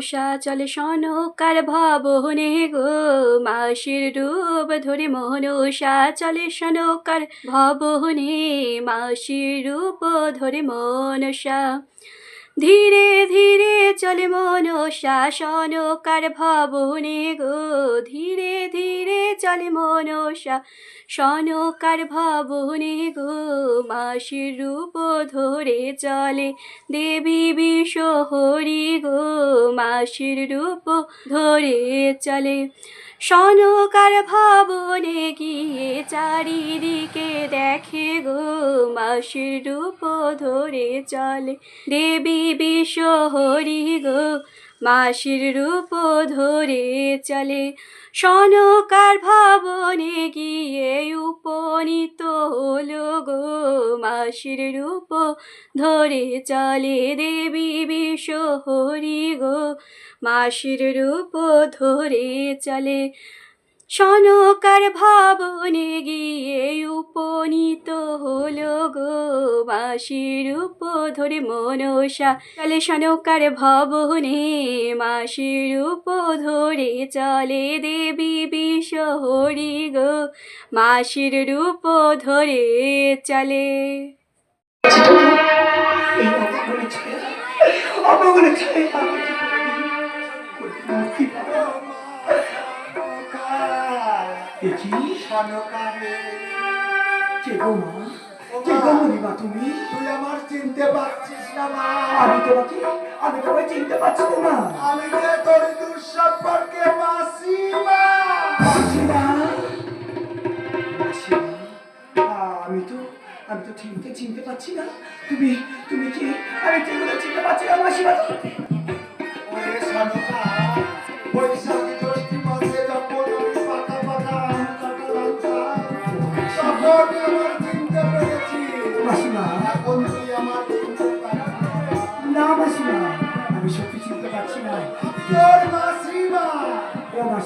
মনসা চলে সনকার ভবনে গো? মাসির রূপ ধরে মনুষা চলে সনকার ভবনে? মাসির রূপ ধরে মনসা ধীরে ধীরে চলে মনসা সনকার ভবনে গো। ধীরে ধীরে চলে মনসা সনকার ভবনে গো। মাসির রূপ ধরে চলে দেবী বিশ্বহরি গো। মাসির রূপ ধরে চলে সনকার ভবনে গিয়ে চারিদিকে দেখে গো, মাসির রূপ ধরে চলে। দেবী বিশ্বহরি গো, মাসির রূপ ধরে চলে। সনকার ভবনে গিয়ে উপনীত হলো গো মাসির রূপ। ধরে চলে দেবী বিশ্বহরি গো মাসির রূপ। ধরে চলে সনকার ভবনে গিয়ে উপনীত হলো গো মাসির রূপ ধরে মনসা। চলে সনকার ভবনে মাসির রূপ ধরে চলে দেবী বিশ্বহরি গো মাসির রূপ ধরে চলে বলেছে আমি বলেছে দেখি সনকারে কে গো মা কে গো মনিমা তুমি? তুই আমার চিনতে পারছিস না মা। আমি তোমাকে আমি তোমায় চিনতে পারছি না মা। আমি যে তোর দুঃসম্পর্কে মাসিমা মাসিমা আমি তো আমি তো ঠিককে চিনতে পারছি না। তুমি তুমি কি আমি ঠিক চিনতে পারছি না মাসিমা? ওরে সনকা বৈশাখী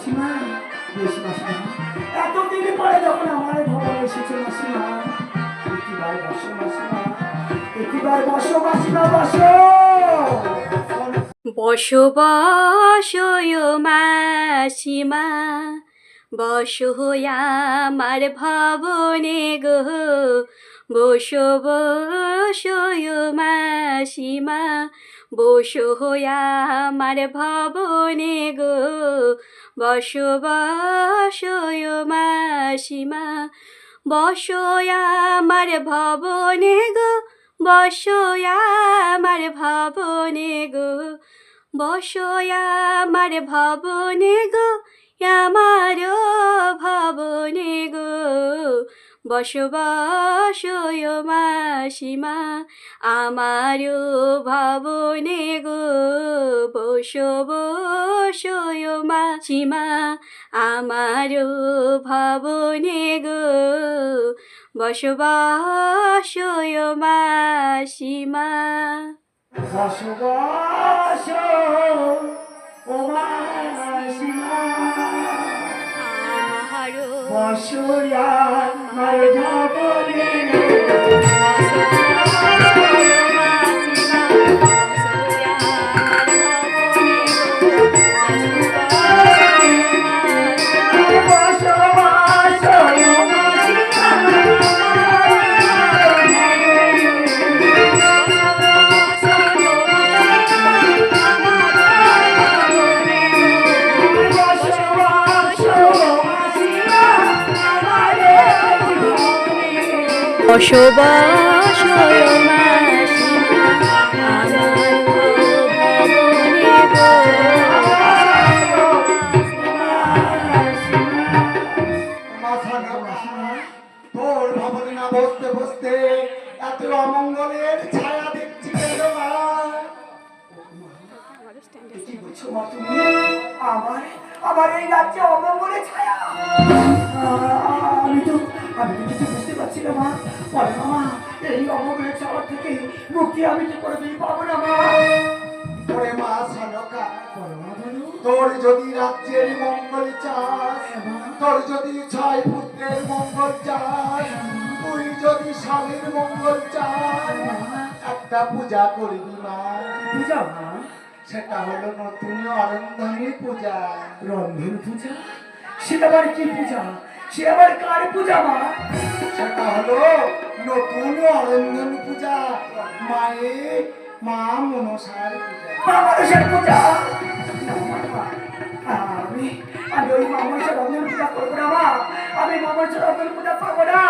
মাসিমা, বেশ মাসিমা। এতদিন পরে যখন আমার ভবনে এসেছে মাসিমা বসো মাসিমা বসো মাসিমা, বসো! বসো বসো মাসিমা, বসো আমার ভবনে গো। বসো বসো মাসিমা, বসো আমার ভবনে গো। বসো বসো মাসিমা বসো আমার ভবনে গো বসো আমার ভবনে গো বসো আমার ভবনে গো আমার ভবনে গো। বসো বসো মাসিমা আমার ভবনে গো বসো বসো মাসিমা আমার ভবনে গো বসবাস মাসিমা বসো বসো মাসিমা আমারও বসো আমার ভবনে বসো পূজা করবি মা। পূজা মা? সেটা হলো নতুন অরন্ধনী পূজা। রন্ধন পূজা? সেটা আবার কি পূজা? সে আবার কার পূজা মা? সেটা হলো নতুন অরন্ধন পূজা মায়ের মা মনসার পূজা। মা মানুষের পূজা? আমি আমি ওই মা মানুষের রন্ধন পূজা করব না মা। আমি মা মানুষের রন্ধন পূজা করব না।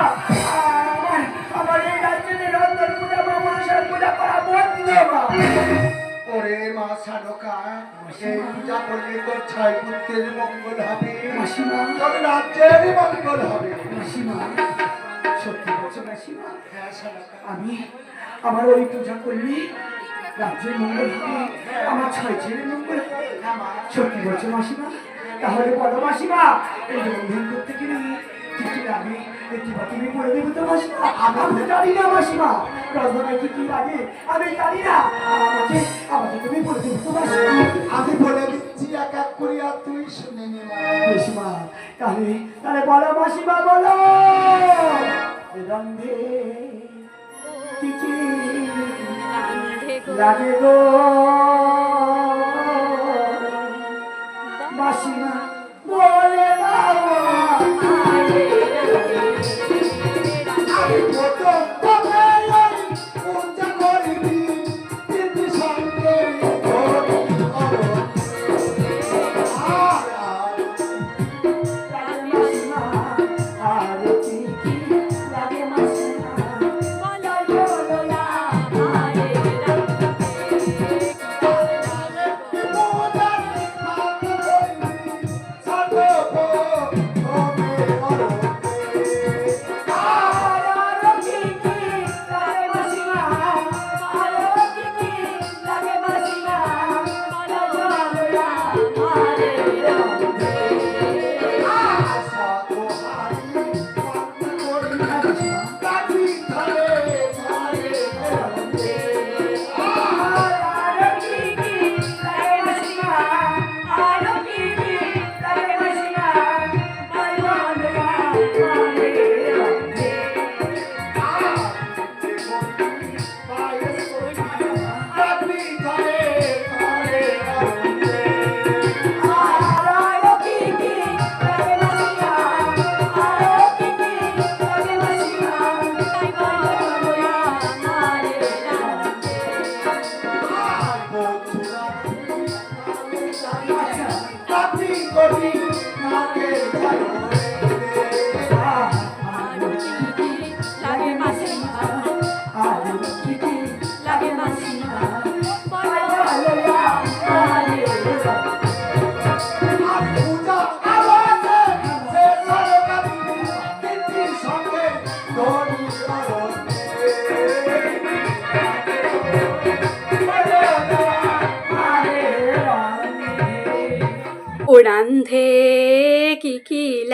আমার আমার এই রাজ্যে রন্ধন পূজা মা মানুষের পূজা করা বন্ধ মা। ওরে মা সাধকা এই পূজা করলে তোর ছয় পুত্রের মঙ্গল হবে। মাসিমা। তোর রাজ্যের মঙ্গল হবে। মাসিমা। সত্যি বলছো মাসিমা? হ্যাঁ আমি আমার ওই পূজা করলে রাজ্যের মঙ্গল হবে আমার ছয় ছেলের মঙ্গল হবে। হ্যাঁ সত্যি বলছো মাসিমা? তাহলে বলো মাসিমা এই রন্ধন করতে গেলে কি কি বা তুমি বলে দেবে তো মাসিমা আমি তো জানি না মাসিমা রন্ধনে কি কি লাগে আমি জানি না। আমাকে আমাকে তুমি বলে দেবে তো মাসিমা আমি বলে দিচ্ছি এক এক করে আর তুই শুনে নে মাসিমা তাহলে তাহলে বলো মাসিমা বলো। রন্ধে কি কি লাগে গো।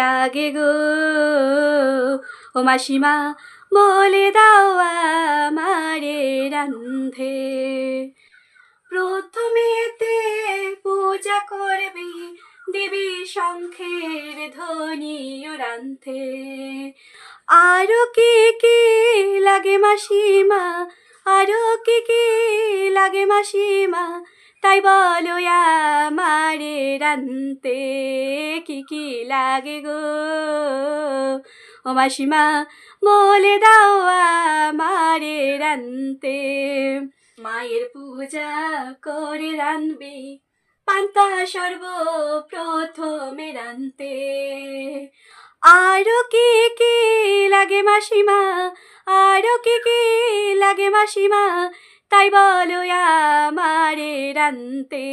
লাগে গো ও মাসিমা, বলে দাও আমারে রান্ধে। প্রথমেতে পূজা করবি, দেবী শঙ্খের ধ্বনি রান্ধে। আরও কি কি লাগে মাসিমা, আরও কি কি লাগে মাসিমা তাই বলো আমারে রানতে কি কি লাগে গো? ও মাসিমা, বলে দাও আমারে রানতে। মায়ের পূজা করে রানবে, পান্তা সর্ব প্রথমে রানতে। আরও কি কি লাগে মাসিমা, আরও কি কি লাগে মাসিমা তাই বলো আমারে রানতে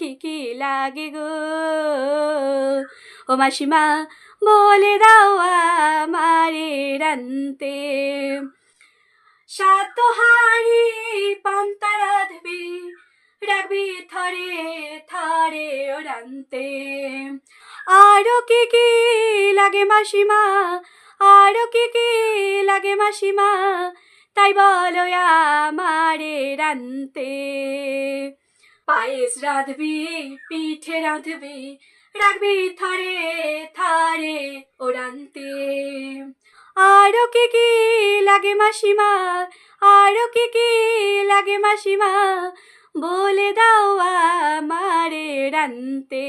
কি কি লাগে গো? ও মাসিমা, বলে দাও আমারে রানতে। সাত হাড়ি পান্তা রাধবি, রাখবি থরে থরে ও রানতে। আরও কি কি লাগে মাসিমা? আরও কি কি লাগে মাসিমা? তাই বলো আমারে রানতে পায়েস রাঁধবি, পিঠে রাঁধবি, রাখবি থারে থারে ও রানতে আরও কি কি লাগে মাসিমা, আরও কি কি লাগে মাসিমা, বলে দাও আমারে রানতে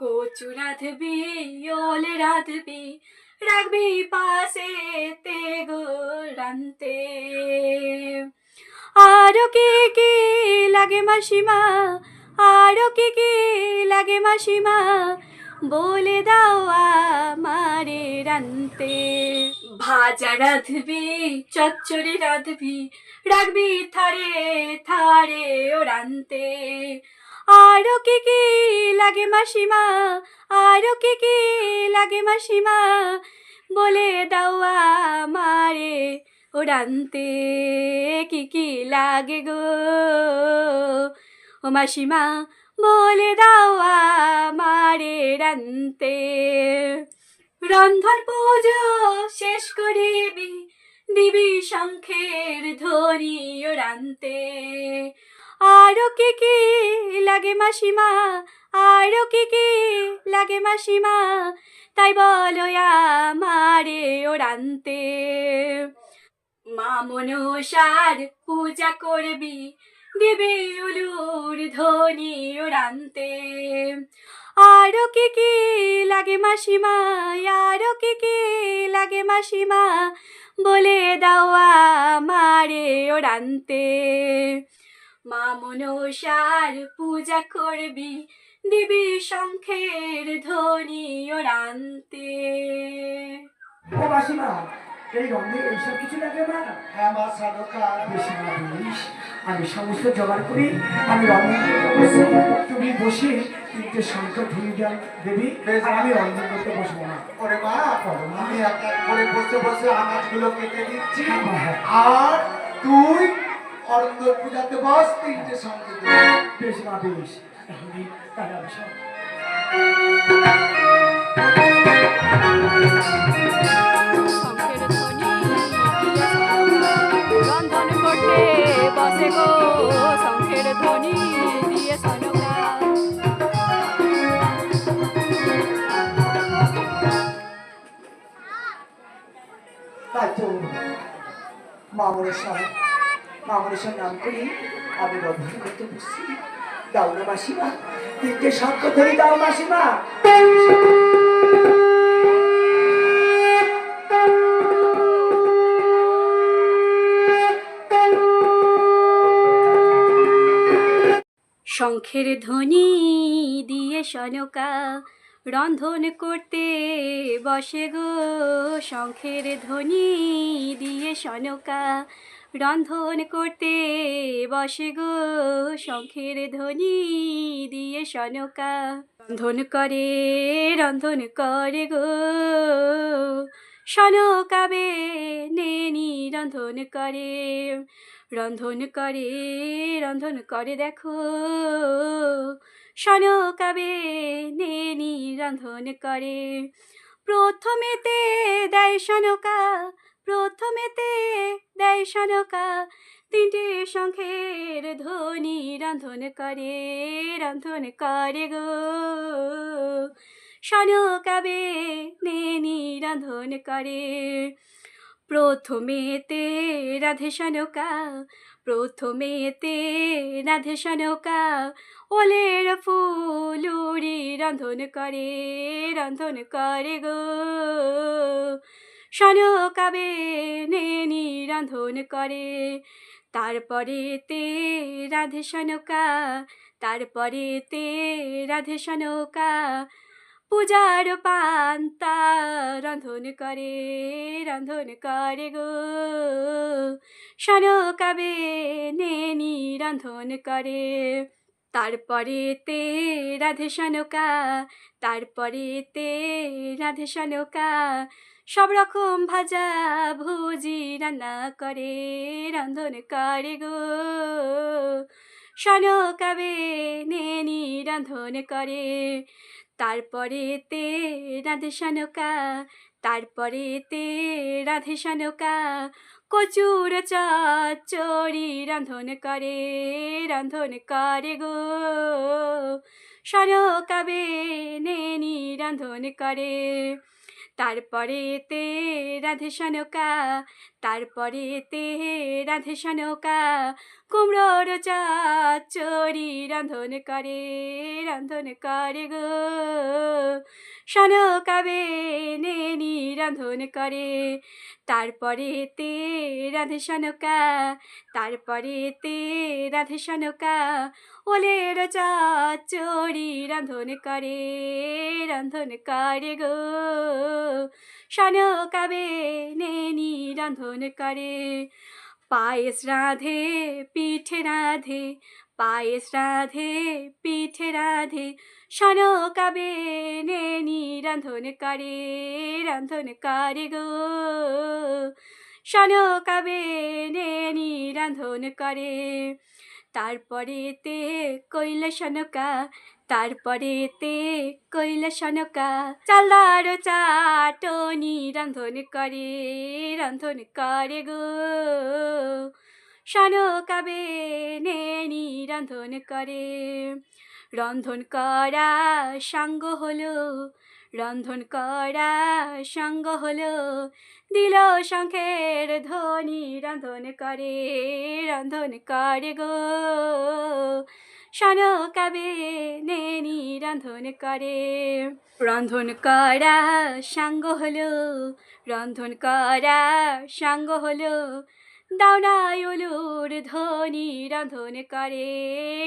কচু রাঁধবি, ওল রাঁধবি রাখবি পাশে তে গো রানতে আরও কি কি লাগে মাসিমা? আরও কি কি লাগে মাসিমা? বলে দাও আমারে রানতে ভাজা রাঁধবি, চচ্চড়ি রাঁধবি, রাখবি থারে থারে ও রানতে আরও কি কি লাগে মাসিমা? আরও কি কি লাগে মাসিমা? বলে দাও আমারে ও রানতে কি কি লাগে গো? ও মাসিমা, বলে দাও আমারে রানতে। রন্ধন পুজো শেষ করিবি দিবি শঙ্খের ধরি ও আরও কি কি লাগে মাসিমা? আরও কি কি লাগে মাসিমা? তাই বলো আমারে ও রানতে মা মনসার পূজা করবি, দিবি উলুর ধ্বনি ও রানতে আরও কি কি লাগে মাসিমা? আরও কি কি লাগে মাসিমা? বলে দাও আমারে ও রানতে মা মনসার পূজা করবি দিবি শঙ্খের ধ্বনি ও রানতে ও মাসিমা এই এইসব কিছু লাগে না হ্যাঁ মা সাধকা বেশি না বলিস আমি সমস্ত জোগাড় করি আমি রন্ধন করতে বসি তুমি বসে তিনটে শঙ্কর ধুয়ে দেন দেবী আর আমি রন্ধন করতে বসবো না। ওরে মা আমি এক এক করে বসে বসে আনাজগুলো কেটে দিচ্ছি হ্যাঁ। আর তুই অরন্দর পূজাতে বস তিনটে সঙ্গে বেশ না বেশ। তাহলে তাহলে আমি সব রন্ধন করতে বসে গো শঙ্খের ধ্বনি দিয়ে সনকা তাই তো মামরেশ্বর মামরেশ্বর নাম করি। আমি রন্ধন করতে বসছি। দাও না মাসিমা। তিনটে শঙ্কর ধরে দাও মাসিমা। শঙ্খের ধ্বনি দিয়ে সনকা রন্ধন করতে বসে গো। শঙ্খের ধ্বনি দিয়ে সনকা রন্ধন করতে বসে গো, শঙ্খের ধ্বনি দিয়ে সনকা। রন্ধন করে রন্ধন করে গো সনকাবে নেনি রন্ধন করে। রন্ধন করে রন্ধন করে দেখো সনকাবে নেনি রন্ধন করে। প্রথমেতে দেয় সনকা প্রথমেতে দেয় সনকা তিনটে শঙ্খের ধ্বনি রন্ধন করে রন্ধন করে গো। সনকাবে নেনি রন্ধন করে, প্রথমেতে রাধে সনকা প্রথমেতে রাধে সনকা ওলের ফুলুরি রন্ধন করে রন্ধন করে গো। সনকাবে নেনি রন্ধন করে। তারপরে তে রাধে সনকা তারপরে তে রাধে সনকা পূজার পান্তা রন্ধন করে রন্ধন করে গো। সনকাবে নেনি রন্ধন করে। তারপরে তে রাধে সনকা তারপরে তে রাধে সনকা সব রকম ভাজা ভুজি রান্না করে রন্ধন করে গো। সনকাবে নেনি রান্ধন করে, তারপরে তে রাধে সনকা তারপরে তে রাধে সনকা কচুর চরি রান্ধন করে রান্ধন করে গো। সনকাবে নেনি রান্ধন করে তারপরে তে রাধে সনকা, তারপরে তে রাধে সনকা। কুমড়োর চা চরি রান্ধন করে রান্ধন করে গো। সনকাবে নেনি রান্ধন করে, তারপরে তে রাধে সনকা, তারপরে তে রাধে সনকা। ওলের চরি রান্ধন করে রান্ধন করে গো। সনকাবে নেনি রান্ধন করে, পায়েস রাধে, পিঠে রাধে, পায়েস রাধে, পিঠে রাধে। সনকাবে নেনি রান্ধন করে রান্ধন করে গো। সনকাবে নেনি রান্ধন করে তারপরে তে কইল সনকা তারপরে তে কইল সনকা চালার চাটনি রান্ধন করে রান্ধন করে গো। সনকাবে নেনি রান্ধন করে, রন্ধন করা সাঙ্গ হলো রন্ধন করা সঙ্গ হলো, দিল শঙ্খের ধ্বনি, রন্ধন করে রন্ধন করে গো। সনকাবে নেনি রন্ধন করে, রন্ধন করা সাঙ্গ হলো, রন্ধন করা সাঙ্গ হলো দাওনায়ুলুর ধ্বনি, রন্ধন করে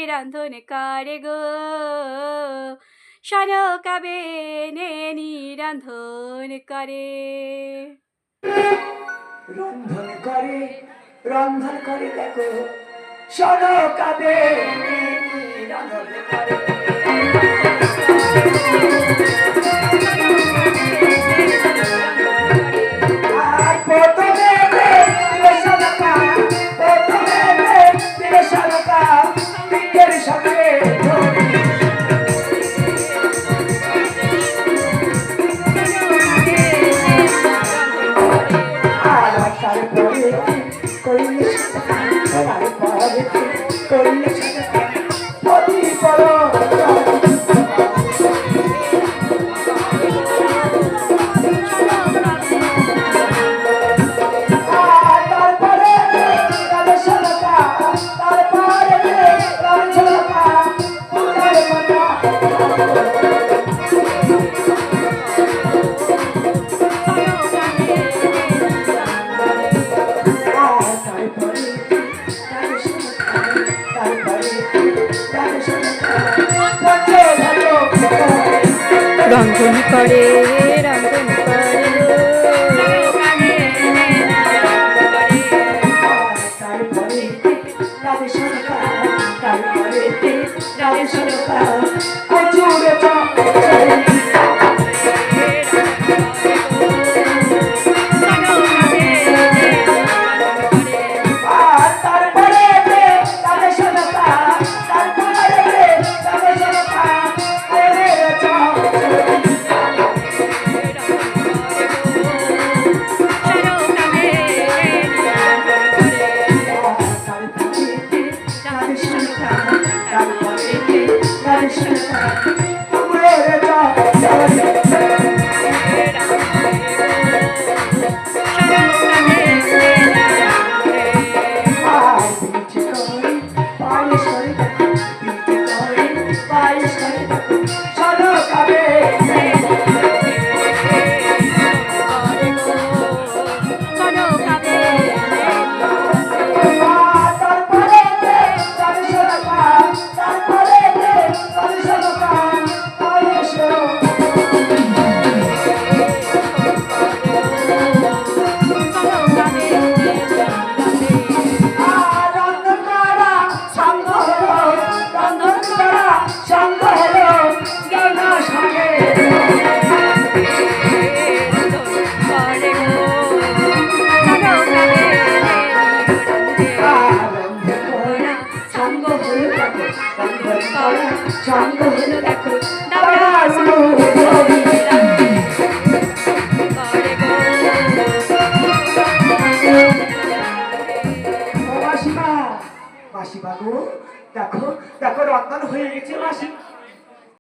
রন্ধন করে গো। সনকাবে নেনি রন্ধন করে রন্ধন করে রন্ধন করে দেখো সনকাবে রন্ধন করে আর প্রথমে রন্ধন করে